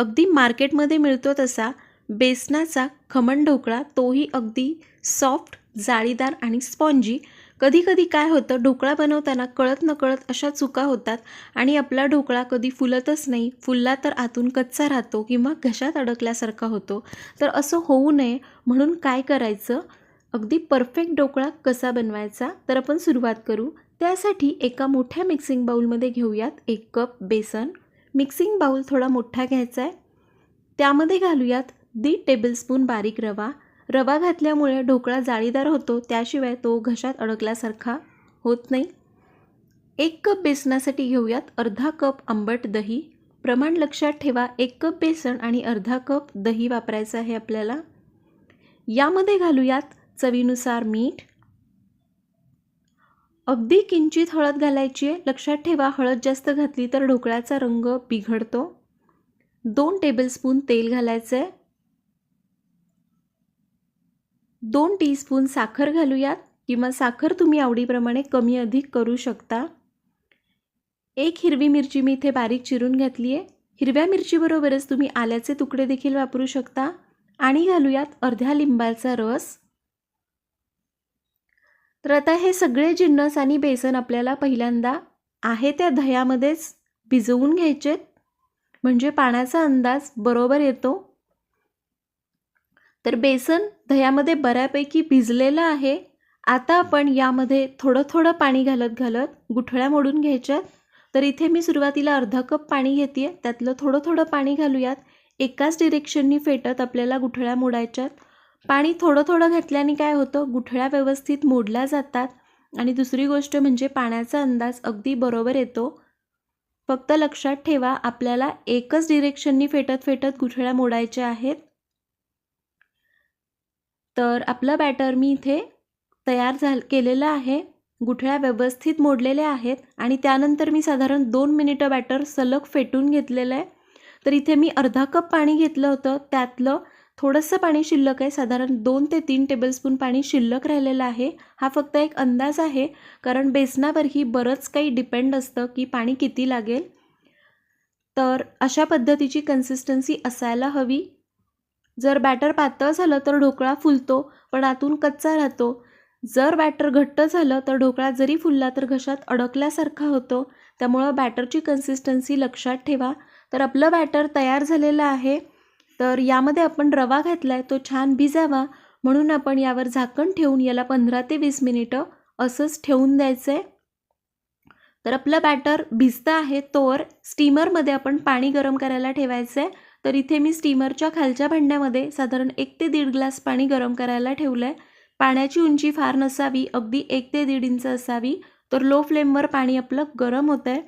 अगदी मार्केटमध्ये मिळतो तसा बेसनाचा खमण ढोकळा तोही अगदी सॉफ्ट जाळीदार आणि स्पॉन्जी. कधीकधी काय होतं ढोकळा बनवताना कळत नकळत अशा चुका होतात आणि आपला ढोकळा कधी फुलतच नाही फुलला तर आतून कच्चा राहतो किंवा घशात अडकल्यासारखा होतो. तर असं होऊ नये म्हणून काय करायचं? अगदी परफेक्ट ढोकळा कसा बनवायचा? तर आपण सुरुवात करू. त्यासाठी एका मोठ्या मिक्सिंग बाऊलमध्ये घेऊयात एक कप बेसन मिक्सिंग बाऊल थोडा मोठा घ्यायचा आहे. त्यामध्ये घालूयात दीड टेबलस्पून बारीक रवा. रवा घातल्यामुळे ढोकळा जाळीदार होतो त्याशिवाय तो घशात अडकल्यासारखा होत नाही. एक कप बेसनासाठी घेऊयात अर्धा कप आंबट दही. प्रमाण लक्षात ठेवा एक कप बेसन आणि अर्धा कप दही वापरायचं आहे आपल्याला. यामध्ये घालूयात चवीनुसार मीठ अगदी किंचित हळद घालायची आहे. लक्षात ठेवा हळद जास्त घातली तर ढोकळ्याचा रंग बिघडतो. दोन टेबलस्पून तेल घालायचं आहे दोन टीस्पून साखर घालूयात. किंवा साखर तुम्ही आवडीप्रमाणे कमी अधिक करू शकता. एक हिरवी मिरची मी इथे बारीक चिरून घातली आहे हिरव्या मिरचीबरोबरच तुम्ही आल्याचे तुकडे देखील वापरू शकता. आणि घालूयात अर्ध्या लिंबाचा रस. तर आता हे सगळे जिन्नस आणि बेसन आपल्याला पहिल्यांदा आहे त्या दह्यामध्येच भिजवून घ्यायचेत म्हणजे पाण्याचा अंदाज बरोबर येतो. तर बेसन दह्यामध्ये बऱ्यापैकी भिजलेलं आहे. आता आपण यामध्ये थोडं थोडं पाणी घालत घालत गुठळ्या मोडून घ्यायच्यात तर इथे मी सुरुवातीला अर्धा कप पाणी घेते त्यातलं थोडं थोडं पाणी घालूयात. एकाच डिरेक्शननी फेटत आपल्याला गुठळ्या मोडायच्यात. पाणी थोडं थोडं घातल्याने काय होतं? गुठळ्या व्यवस्थित मोडल्या जातात. आणि दुसरी गोष्ट म्हणजे पाण्याचा अंदाज अगदी बरोबर येतो. फक्त लक्षात ठेवा आपल्याला एकच डिरेक्शननी फेटत फेटत गुठळ्या मोडायच्या आहेत. तर आपलं बॅटर मी इथे तयार झाल केलेलं आहे. गुठळ्या व्यवस्थित मोडलेल्या आहेत. आणि त्यानंतर मी साधारण दोन मिनिटं बॅटर सलग फेटून घेतलेलं आहे. तर इथे मी अर्धा कप पाणी घेतलं होतं. त्यातलं थोडंसं पाणी शिल्लक आहे. साधारण दोन ते तीन टेबलस्पून पाणी शिल्लक राहिलेलं आहे. हा फक्त एक अंदाज आहे. कारण बेसनावरही बरंच काही डिपेंड असतं की पाणी किती लागेल. तर अशा पद्धतीची कन्सिस्टन्सी असायला हवी. जर बॅटर पातळ झालं तर ढोकळा फुलतो पण आतून कच्चा राहतो. जर बॅटर घट्ट झालं तर ढोकळा जरी फुलला तर घशात अडकल्यासारखा होतो. त्यामुळं बॅटरची कन्सिस्टन्सी लक्षात ठेवा. तर आपलं बॅटर तयार झालेलं आहे. तर यामध्ये आपण रवा घातला आहे तो छान भिजावा. म्हणून आपण यावर झाकण ठेवून याला पंधरा ते वीस मिनिटं असंच ठेवून द्यायचं आहे तर आपलं बॅटर भिजतं आहे तोवर स्टीमरमध्ये आपण पाणी गरम करायला ठेवायचं आहे तर इथे मी स्टीमरच्या खालच्या भांड्यामध्ये साधारण एक ते दीड ग्लास पाणी गरम करायला ठेवलं आहे पाण्याची उंची फार नसावी अगदी एक ते दीड इंच असावी तर लो फ्लेमवर पाणी आपलं गरम होतं आहे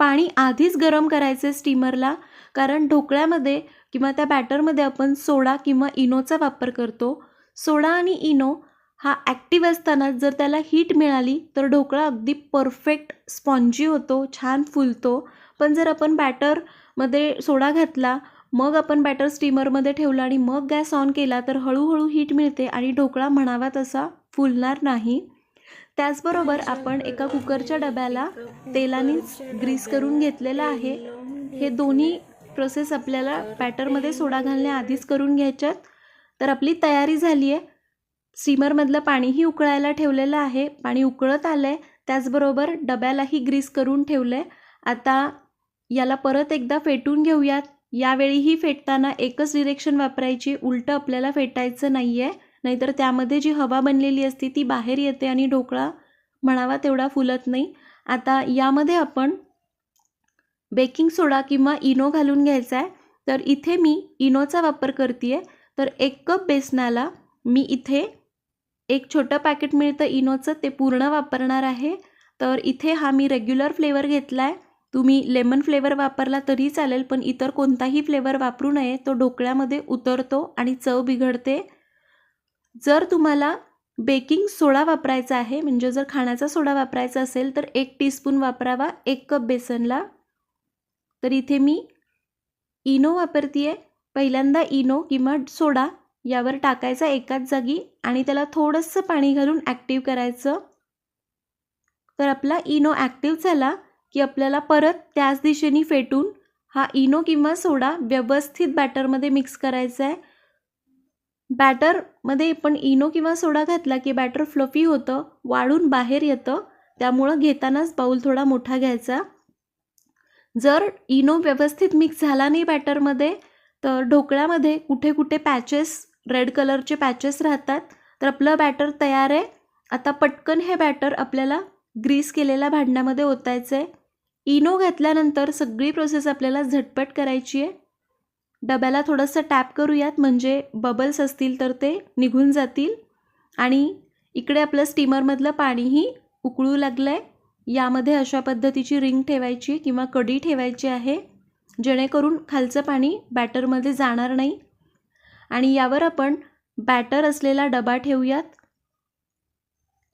पाणी आधीच गरम करायचं आहे स्टीमरला कारण ढोकळ्यामध्ये किंवा त्या बॅटरमध्ये आपण सोडा किंवा इनोचा वापर करतो. सोडा आणि इनो हा ॲक्टिव्ह असताना जर त्याला हीट मिळाली तर ढोकळा अगदी परफेक्ट स्पॉन्जी होतो छान फुलतो. पण जर आपण बॅटरमध्ये सोडा घातला मग आपण बॅटर स्टीमरमध्ये ठेवला आणि मग गॅस ऑन केला तर हळूहळू हीट मिळते आणि ढोकळा म्हणावा तसा फुलणार नाही. त्याचबरोबर आपण एका कुकरच्या डब्याला तेलानेच ग्रीस करून घेतलेला आहे. हे दोन्ही प्रोसेस आपल्याला बॅटरमध्ये सोडा घालण्याआधीच करून घ्यायच्यात. तर आपली तयारी झाली आहे स्टीमरमधलं पाणीही उकळायला ठेवलेलं आहे. पाणी उकळत आलं आहे त्याचबरोबर डब्यालाही ग्रीस करून ठेवलं आहे आता याला परत एकदा फेटून घेऊयात. यावेळीही फेटताना एकच डिरेक्शन वापरायची. उलटं आपल्याला फेटायचं नाही आहे नाहीतर त्यामध्ये जी हवा बनलेली असते ती बाहेर येते आणि ढोकळा म्हणावा तेवढा फुलत नाही. आता यामध्ये आपण बेकिंग सोडा किंवा इनो घालून घ्यायचा आहे तर इथे मी इनोचा वापर करते आहे तर एक कप बेसनाला मी इथे एक छोटं पॅकेट मिळतं इनोचं ते पूर्ण वापरणार आहे. तर इथे हा मी रेग्युलर फ्लेवर घेतला आहे तुम्ही लेमन फ्लेवर वापरला तरी चालेल पण इतर कोणताही फ्लेवर वापरू नये. तो ढोकळ्यामध्ये उतरतो आणि चव बिघडते. जर तुम्हाला बेकिंग सोडा वापरायचा आहे म्हणजे जर खाण्याचा सोडा वापरायचा असेल तर एक टीस्पून वापरावा. एक कप बेसनला तर इथे मी इनो वापरते आहे पहिल्यांदा इनो किंवा सोडा यावर टाकायचा एकाच जागी आणि त्याला थोडंसं पाणी घालून ॲक्टिव्ह करायचं. तर आपला इनो ॲक्टिव्ह झाला की आपल्याला परत त्याच दिशेने फेटून हा इनो किंवा सोडा व्यवस्थित बॅटरमध्ये मिक्स करायचा आहे बॅटरमध्ये पण इनो किंवा सोडा घातला की बॅटर फ्लफी होतं वाढून बाहेर येतं. त्यामुळं घेतानाच बाऊल थोडा मोठा घ्यायचा. जर इनो व्यवस्थित मिक्स झाला नाही बॅटरमध्ये तर ढोकळ्यामध्ये कुठे कुठे पॅचेस रेड कलरचे पॅचेस राहतात. तर आपलं बॅटर तयार आहे. आता पटकन हे बॅटर आपल्याला ग्रीस केलेल्या भांड्यामध्ये ओतायचं आहे इनो घातल्यानंतर सगळी प्रोसेस आपल्याला झटपट करायची आहे. डब्याला थोडंसं टॅप करूयात म्हणजे बबल्स असतील तर ते निघून जातील. आणि इकडे आपलं स्टीमरमधलं पाणीही उकळू लागलं आहे यामध्ये अशा पद्धतीची रिंग ठेवायची किंवा कडी ठेवायची आहे जेणेकरून खालचं पाणी बॅटरमध्ये जाणार नाही. आणि यावर आपण बॅटर असलेला डबा ठेवूयात.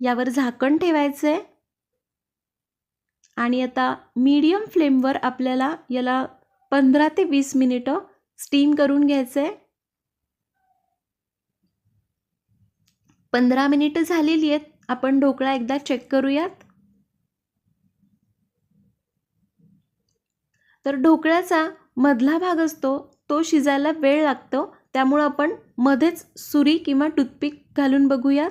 यावर झाकण ठेवायचं. आहे आणि आता मीडियम फ्लेमवर आपल्याला याला पंधरा ते वीस मिनिटं स्टीम करून घ्यायचं. आहे पंधरा मिनिटं झालेली आहेत. आपण ढोकळा एकदा चेक करूयात. तर ढोकळ्याचा मधला भाग असतो तो शिजायला वेळ लागतो. त्यामुळं आपण मध्येच सुरी किंवा टूथपिक घालून बघूयात.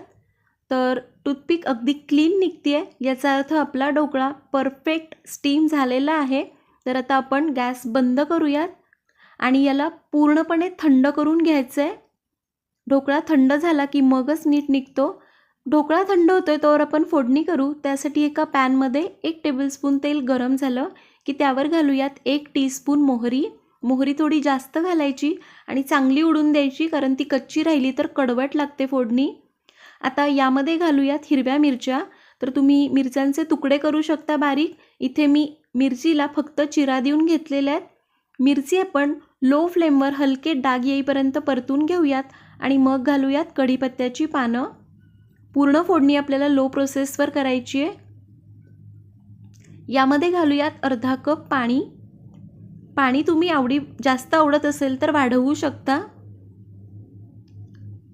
तर टूथपिक अगदी क्लीन निघते आहे याचा अर्थ आपला ढोकळा परफेक्ट स्टीम झालेला आहे. तर आता आपण गॅस बंद करूयात आणि याला पूर्णपणे थंड करून घ्यायचं आहे ढोकळा थंड झाला की मगच नीट निघतो. ढोकळा थंड होतो आहे तोवर आपण फोडणी करू. त्यासाठी एका पॅनमध्ये एक टेबलस्पून तेल गरम झालं. की त्यावर घालूयात एक टीस्पून मोहरी. मोहरी थोडी जास्त घालायची आणि चांगली उडून द्यायची कारण ती कच्ची राहिली तर कडवट लागते फोडणी. आता यामध्ये घालूयात हिरव्या मिरच्या. तर तुम्ही मिरच्यांचे तुकडे करू शकता बारीक. इथे मी मिरचीला फक्त चिरा देऊन घेतलेल्या आहेत. मिरची आपण लो फ्लेमवर हलके डाग येईपर्यंत परतून घेऊयात आणि मग घालूयात कढीपत्त्याची पानं. पूर्ण फोडणी आपल्याला लो प्रोसेसवर करायची आहे. यामध्ये घालूयात अर्धा कप पाणी. पाणी तुम्ही आवडी जास्त आवडत असेल तर वाढवू शकता.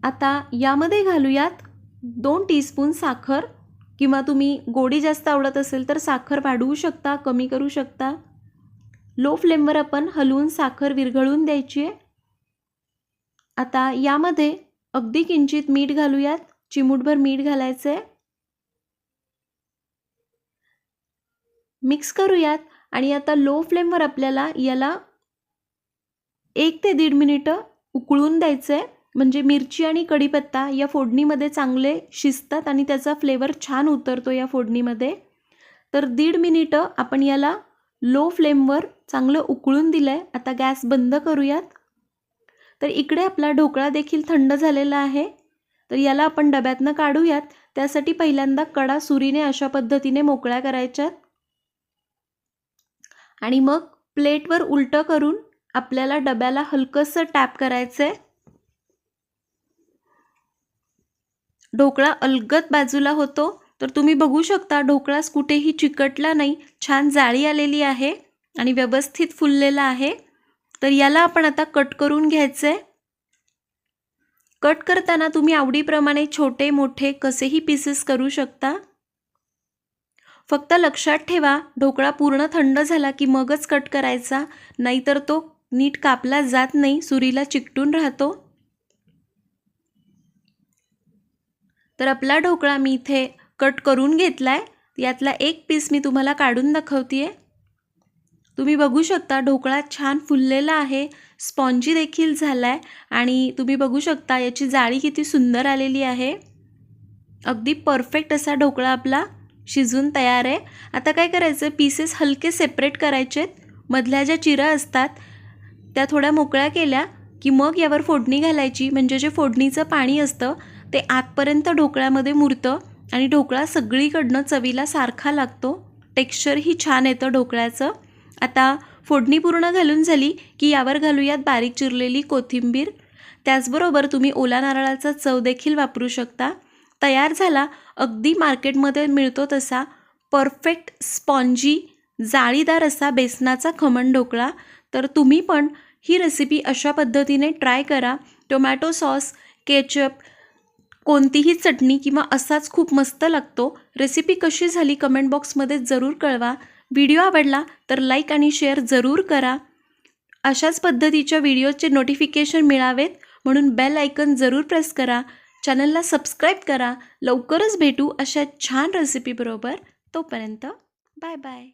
आता यामध्ये घालूयात दोन टीस्पून साखर. किंवा तुम्ही गोडी जास्त आवडत असेल तर साखर वाढवू शकता कमी करू शकता. लो फ्लेमवर आपण हलवून साखर विरघळून द्यायची आहे. आता यामध्ये अगदी किंचित मीठ घालूयात. चिमूटभर मीठ घालायचं आहे मिक्स करूयात आणि आता लो फ्लेमवर आपल्याला याला एक ते दीड मिनिटं उकळून द्यायचं आहे म्हणजे मिरची आणि कढीपत्ता या फोडणीमध्ये चांगले शिजतात आणि त्याचा फ्लेवर छान उतरतो या फोडणीमध्ये. तर दीड मिनिटं आपण याला लो फ्लेमवर चांगलं उकळून दिलं आहे आता गॅस बंद करूयात. तर इकडे आपला ढोकळा देखील थंड झालेला आहे. तर याला आपण डब्यातनं काढूयात. त्यासाठी पहिल्यांदा कडा सुरीने अशा पद्धतीने मोकळ्या करायच्यात. आणि मग प्लेटवर उलटं करून आपल्याला डब्याला हलकंसं टॅप करायचं आहे ढोकळा अलगत बाजूला होतो. तर तुम्ही बघू शकता ढोकळाच कुठेही चिकटला नाही छान जाळी आलेली आहे आणि व्यवस्थित फुललेला आहे. तर याला आपण आता कट करून घ्यायचं आहे कट करताना तुम्ही आवडीप्रमाणे छोटे मोठे कसेही पीसेस करू शकता. फक्त लक्षात ठेवा ढोकळा पूर्ण थंड झाला की मगच कट करायचा नाहीतर तो नीट कापला जात नाही सुरीला चिकटून राहतो. तर आपला ढोकळा मी इथे कट करून घेतला आहे यातला एक पीस मी तुम्हाला काढून दाखवते आहे तुम्ही बघू शकता ढोकळा छान फुललेला आहे स्पॉन्जी देखील झाला आहे आणि तुम्ही बघू शकता याची जाळी किती सुंदर आलेली आहे. अगदी परफेक्ट असा ढोकळा आपला शिजून तयार आहे. आता काय करायचं? पीसेस हलके सेपरेट करायचे मधल्या ज्या चिरा असतात त्या थोड्या मोकळ्या केल्या की मग यावर फोडणी घालायची. म्हणजे जे फोडणीचं पाणी असतं ते आतपर्यंत ढोकळ्यामध्ये मुरतं आणि ढोकळा सगळीकडनं चवीला सारखा लागतो. टेक्स्चरही छान येतं ढोकळ्याचं. आता फोडणी पूर्ण घालून झाली की यावर घालूयात बारीक चिरलेली कोथिंबीर. त्याचबरोबर तुम्ही ओला नारळाचा चव देखील वापरू शकता. तयार झाला अगदी मार्केटमध्ये मिळतो तसा परफेक्ट स्पॉन्जी जाळीदार असा बेसनाचा खमण ढोकळा. तर तुम्ही पण ही रेसिपी अशा पद्धतीने ट्राय करा. टोमॅटो सॉस केचप कोणतीही चटणी किंवा असाच खूप मस्त लागतो. रेसिपी कशी झाली कमेंट बॉक्समध्ये जरूर कळवा. व्हिडिओ आवडला तर लाईक आणि शेअर जरूर करा. अशाच पद्धतीच्या व्हिडिओचे नोटिफिकेशन मिळावेत म्हणून बेल आयकन जरूर प्रेस करा. चॅनलला सबस्क्राईब करा. लवकरच भेटू अशा छान रेसिपीबरोबर तोपर्यंत बाय बाय